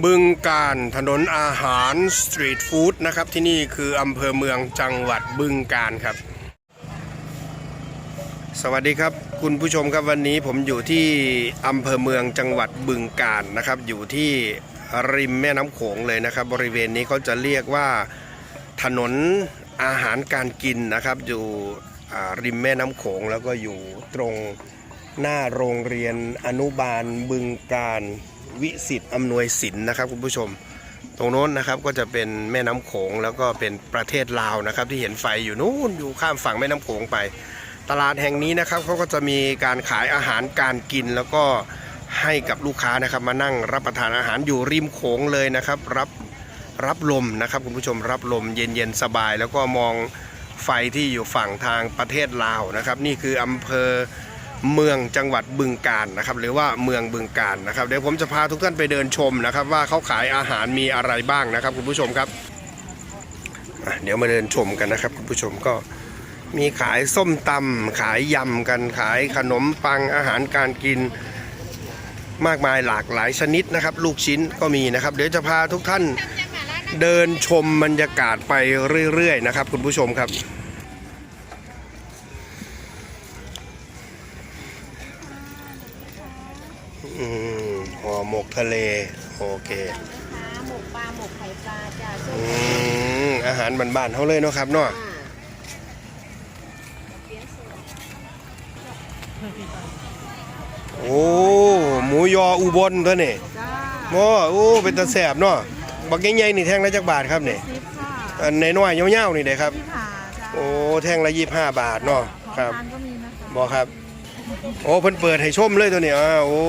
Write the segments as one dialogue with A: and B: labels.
A: บึงการถนนอาหารสตรีทฟู้ดนะครับ ที่นี่คืออำเภอเมืองจังหวัดบึงการครับ สวัสดีครับคุณผู้ชมครับวันนี้ผมอยู่ที่อำเภอเมืองจังหวัดบึงการนะครับ อยู่ที่ริมแม่น้ำโขงเลยนะครับ บริเวณนี้เขาจะเรียกว่าถนนอาหารการกินนะครับ อยู่ริมแม่น้ำโขงแล้วก็อยู่ตรง หน้าโรงเรียนอนุบาลบึงการวิสิตอำนวยสินนะครับคุณผู้ชม ตรงโน้นนะครับก็จะเป็นแม่น้ำโขงแล้วก็เป็นประเทศลาวนะครับ ที่เห็นไฟอยู่นู้นอยู่ข้ามฝั่งแม่น้ำโขงไป ตลาดแห่งนี้นะครับเขาก็จะมีการขายอาหารการกินแล้วก็ให้กับลูกค้านะครับมานั่งรับประทานอาหารอยู่ริมโขงเลยนะครับ รับรับลมนะครับคุณผู้ชมรับลมเย็นๆสบาย แล้วก็มองไฟที่อยู่ฝั่งทางประเทศลาวนะครับ นี่คืออำเภอ เมืองจังหวัดบึงการนะครับหรือว่าเมืองบึงการนะครับเดี๋ยวผมจะพาทุกท่านไปเดินชมนะครับ ว่าเขาขายอาหารมีอะไรบ้างนะครับ คุณผู้ชมครับเดี๋ยวมาเดินชมกันนะครับ คุณผู้ชมก็มีขายส้มตำขายยำกันขายขนมปังอาหารการกินมากมายหลากหลายชนิดนะครับ ลูกชิ้นก็มีนะครับ เดี๋ยวจะพาทุกท่านเดินชมบรรยากาศไปเรื่อยๆนะครับ คุณผู้ชมครับ อืมห่อหมกทะเล โอเค
B: หมกปลาหมกไข่ปลาจ้าส้ม
A: อืมอาหารบ้านๆเขาเลยเนาะครับเนาะ
B: อ่า
A: โอ้หมูยออุบลตัวนี่
B: จ้า
A: โอ้โอ้เป็นตาแสบเนาะบักใหญ่ๆนี่แท่งละจักบาทครับนี่
B: ซิปค่ะ
A: อันน้อยๆยาวๆนี่เด้ครับ
B: ที่ผ่าจ้า
A: โอ้แท่งละ25บาทเนาะ
B: ของ
A: ครับ
B: ทานก็มีนะคะ
A: บอครับ โอ้เพิ่นเปิดให้ชมเลยตัวนี้อ่าโอ้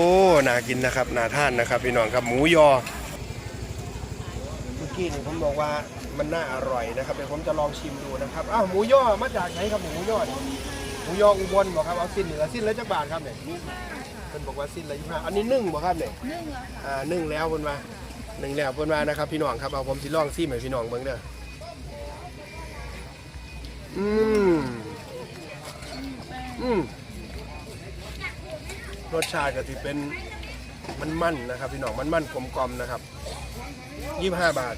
A: น่ากินนะครับน่าทานนะครับพี่น้องครับหมูยอเมื่อกี้นี่ผมบอกว่ามันน่าอร่อยนะครับเดี๋ยวผมจะลองชิมดูนะครับอ้าวหมูยอมาจากไหนครับหมูยอนี่หมูยออุบลบอกครับเอาสิ้นนี่ละสิ้นละจักบาทครับเนี่ยเพิ่นบอกว่าสิ้นละ25อันนี้นึ่งบ่ครับเนี่ย
B: นึ่งแล้วค่ะ
A: อ่านึ่งแล้วเพิ่นว่านึ่งแล้วเพิ่นว่านะครับพี่น้องครับเอาผมสิลองซิมให้พี่น้องเบิ่งเด้ออืมอืม รสชาติก็สิเป็นมันมันๆนะครับพี่น้องมันมันๆกลมๆนะครับยี่ห้าบาท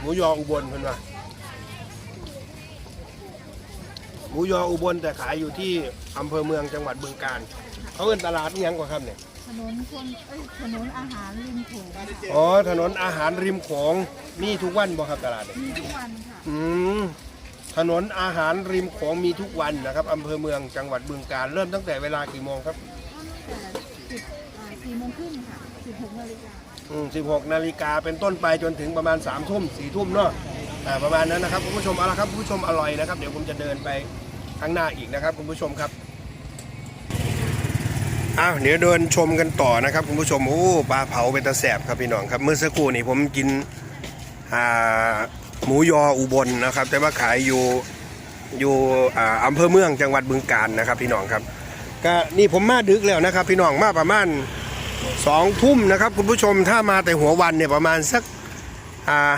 A: หมูยออุบลเพิ่นว่าหมูยออุบลแต่ขายอยู่ที่อำเภอเมืองจังหวัดบึงกาฬเขาเอิ้นตลาดอิหยังกว่าครับเนี่ย
B: ถนนคนเอ้ยถนนอาหารริมโขง
A: อ๋อถนนอาหารริมโขงมีทุกวันบ่ครับตลาดเนี่ย
B: มีทุกวันค่ะ
A: อืมถนนอาหารริมโขงมีทุกวันนะครับอำเภอเมืองจังหวัดบึงกาฬเริ่มตั้งแต่เวลากี่โมงครับ
B: แต่ สิบสี่โมงครึ่งค่ะสิบหกนาฬิกา
A: อืม16 นาฬิกาเป็นต้นไปจนถึงประมาณ3ามทุ่มสี่ทุ่มเนาะอ่าประมาณนั้นนะครับคุณผู้ชมเอาละครับคุณผู้ชมอร่อยนะครับ เดี๋ยวผมจะเดินไปข้างหน้าอีกนะครับคุณผู้ชมครับอ้าวเดี๋ยวเดินชมกันต่อนะครับคุณผู้ชมโอ้ปลาเผาเป็นตะแสบครับพี่น้องครับเมื่อสักครู่นี่ผมกินอ่าหมูยออุบลนะครับ แต่ว่าขายอยู่อยู่อ่าอำเภอเมืองจังหวัดบึงกาฬนะครับพี่น้องครับ ก็นี่ผมมาดึกแล้วนะครับ พี่น้องมาประมาณสองทุ่มนะครับ คุณผู้ชมถ้ามาแต่หัววันเนี่ยประมาณสัก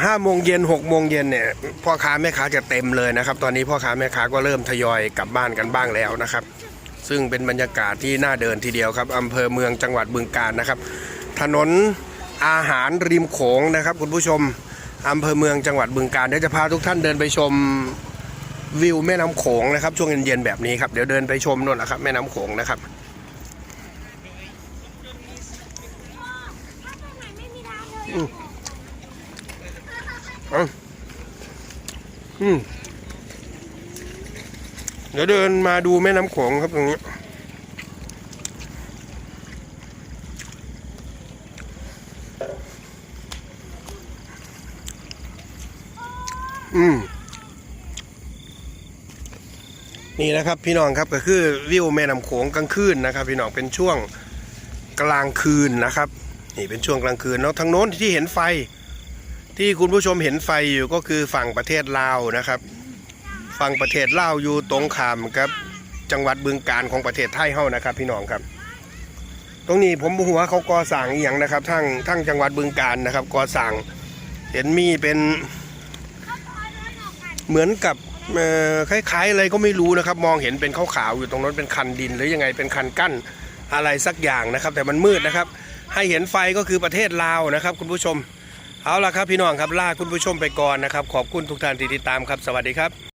A: ห้าโมงเย็นหกโมงเย็นเนี่ยพ่อค้าแม่ค้าจะเต็มเลยนะครับ ตอนนี้พ่อค้าแม่ค้าก็เริ่มทยอยกลับบ้านกันบ้างแล้วนะครับ ซึ่งเป็นบรรยากาศที่น่าเดินทีเดียวครับอำเภอเมืองจังหวัดบึงกาฬนะครับ ถนนอาหารริมโขงนะครับ คุณผู้ชมอำเภอเมืองจังหวัดบึงกาฬเดี๋ยวจะพาทุกท่านเดินไปชม วิวแม่น้ำโขงนะครับ ช่วงเย็นๆแบบนี้ครับ เดี๋ยวเดินไปชมนู่นนะครับ แม่น้ำโขงนะครับเอาอืมเดี๋ยวเดินมาดูแม่น้ำโขงครับตรงนี้อืม นี่นะครับพี่น้องครับก็คือวิวแม่น้ำโขงกลางคืนนะครับ พี่น้องเป็นช่วงกลางคืนนะครับนี่เป็นช่วงกลางคืนแล้วทางโน้นที่เห็นไฟ ที่คุณผู้ชมเห็นไฟอยู่ก็คือฝั่งประเทศลาวนะครับ ฝั่งประเทศลาวอยู่ตรงขามครับจังหวัดบึงการของประเทศไทยเฮานะครับ พี่น้องครับ ตรงนี้ผมบ่ฮู้ว่าเขาก่อสร้างอีหยังนะครับทั้งทั้งจังหวัดบึงการนะครับก่อสร้างเห็นมีเป็นเหมือนกับ คล้ายๆอะไรก็ไม่รู้นะครับ มองเห็นเป็นขาวๆอยู่ตรงนั้นเป็นคันดิน หรือยังไงเป็นคันกั้นอะไรสักอย่างนะครับ แต่มันมืดนะครับ ให้เห็นไฟก็คือประเทศลาวนะครับ คุณผู้ชม เอาล่ะครับพี่น้องครับลาคุณผู้ชมไปก่อนนะครับ ขอบคุณทุกท่านที่ติดตามครับสวัสดีครับ